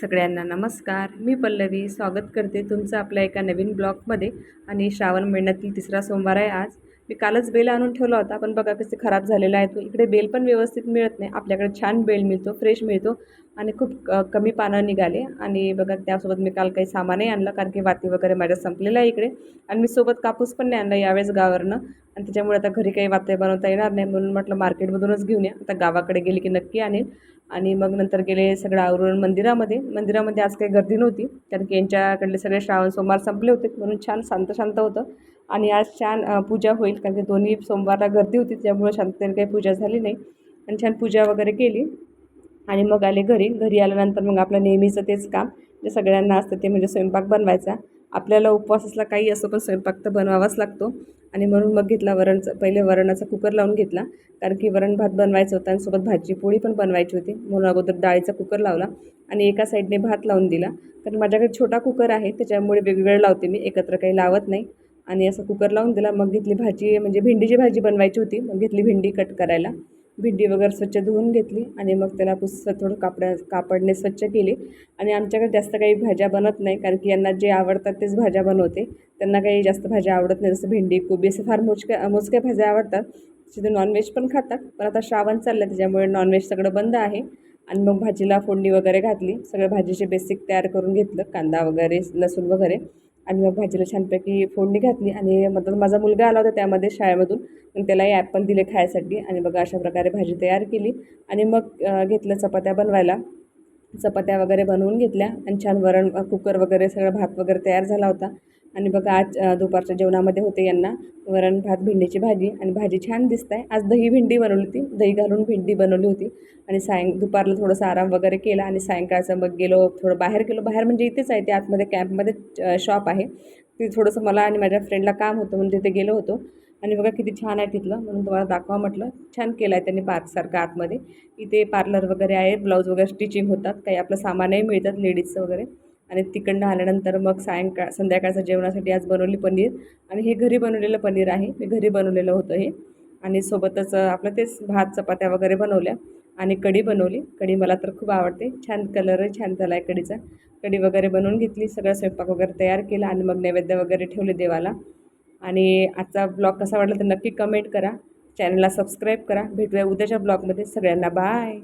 सगळ्यांना नमस्कार. मी पल्लवी. स्वागत करते तुमचं आपल्या एका नवीन ब्लॉगमध्ये. आणि श्रावण महिन्यातील तिसरा सोमवार आहे आज. मी कालच बेल आणून ठेवला होता. पण बघा कसे खराब झालेला आहे तो इकडे बेल पण व्यवस्थित मिळत नाही. आपल्याकडे छान बेल मिळतो फ्रेश मिळतो आणि खूप कमी पानं निघाले. आणि बघा त्यासोबत मी काल काही सामानही आणलं कारण की वाती वगैरे माझ्या संपलेलं आहे इकडे. आणि मी सोबत कापूस पण नाही आणला यावेळेस गावावरनं. आणि त्याच्यामुळे आता घरी काही वाते बनवता येणार नाही म्हणून म्हटलं मार्केटमधूनच घेऊन या. आता गावाकडे गेले की नक्की आणेल. आणि मग नंतर गेले सगळं आवरून मंदिरामध्ये. मंदिरामध्ये आज काही गर्दी नव्हती. कारण की यांच्याकडले सगळे श्रावण सोमवार संपले होते. म्हणून छान शांत शांत होतं. आणि आज छान पूजा होईल कारण की दोन्ही सोमवारला गर्दी होती त्यामुळे शांततेने काही पूजा झाली नाही. आणि छान पूजा वगैरे केली. आणि मग आले घरी. घरी आल्यानंतर मग आपलं नेहमीचं तेच काम जे सगळ्यांना असतं ते म्हणजे स्वयंपाक बनवायचा. आपल्याला उपवास असला काही असो पण स्वयंपाक तर बनवावाच लागतो. आणि म्हणून मग घेतला वरणचं पहिले वरणाचा कुकर लावून घेतला. कारण की वरण भात बनवायचं होतं आणि सोबत भाजी पोळी पण बनवायची होती. म्हणून अगोदर डाळीचा कुकर लावला आणि एका साईडने भात लावून दिला. कारण माझ्याकडे छोटा कुकर आहे त्याच्यामुळे वेगवेगळं लावते मी एकत्र काही लावत नाही. आणि असं कुकर लावून दिला मग घेतली भाजी म्हणजे भेंडीची भाजी बनवायची होती. मग घेतली भेंडी कट करायला. भेंडी वगैरे स्वच्छ धुवून घेतली आणि मग त्याला पुस्त थोडं कापड्या कापडने स्वच्छ केली. आणि आमच्याकडे जास्त काही भाज्या बनत नाही कारण की यांना जे आवडतात तेच भाज्या बनवते. त्यांना काही जास्त भाज्या आवडत नाही जसं भेंडी कोबी असे फार मोजक्या मोजक्या भाज्या आवडतात. तिथे नॉनव्हेज पण खातात. पण आता श्रावण चाललं त्याच्यामुळे नॉनव्हेज सगळं बंद आहे. आणि मग भाजीला फोडणी वगैरे घातली. सगळं भाजीचे बेसिक तयार करून घेतलं. कांदा वगैरे लसूण वगैरे. आणि मग भाजीला छानपैकी फोडणी घातली आणि मग माझा मुलगा आला होता त्यामध्ये शाळेमधून. मग त्यालाही ॲपल दिले खायसाठी आणि बघा अशा प्रकारे भाजी तयार केली. आणि मग घेतलं चपात्या बनवायला. चपात्या वगैरे बनवून घेतल्या आणि छान वरण कुकर वगैरे सगळं भात वगैरे तयार झाला होता. आणि बघा आज दुपारच्या जेवणामध्ये होते यांना. वरण भात भेंडीची भाजी आणि भाजी छान दिसत आहे आज दही भेंडी बनवली होती. दही घालून भेंडी बनवली होती. आणि सायं दुपारला थोडंसं आराम वगैरे केला आणि सायंकाळचं मग गेलो थोडं बाहेर गेलो. बाहेर म्हणजे इथेच आहे ते आतमध्ये कॅम्पमध्ये शॉप आहे. तिथे थोडंसं मला आणि माझ्या फ्रेंडला काम होतं म्हणून तिथे गेलो होतो. आणि बघा किती छान आहे तिथलं म्हणून तुम्हाला दाखवा म्हटलं. छान केलं आहे त्यांनी पार्कसारखं आतमध्ये. इथे पार्लर वगैरे आहे ब्लाऊज वगैरे स्टिचिंग होतात. काही आपलं सामानही मिळतात लेडीजचं वगैरे. आणि तिकडनं आल्यानंतर मग सायंकाळ संध्याकाळचं जेवणासाठी आज बनवली पनीर आणि हे घरी बनवलेलं पनीर आहे. मी घरी बनवलेलं होतं हे. आणि सोबतच आपलं तेच भात चपात्या वगैरे बनवल्या आणि कढी बनवली. कढी मला तर खूप आवडते. छान कलरही छान झाला आहे कढीचा. कढी वगैरे बनवून घेतली सगळा स्वयंपाक वगैरे तयार केला आणि मग नैवेद्य वगैरे ठेवले देवाला. आणि आजचा ब्लॉग कसा वाटला तर नक्की कमेंट करा. चॅनलला सबस्क्राईब करा. भेटूया उद्याच्या ब्लॉगमध्ये. सगळ्यांना बाय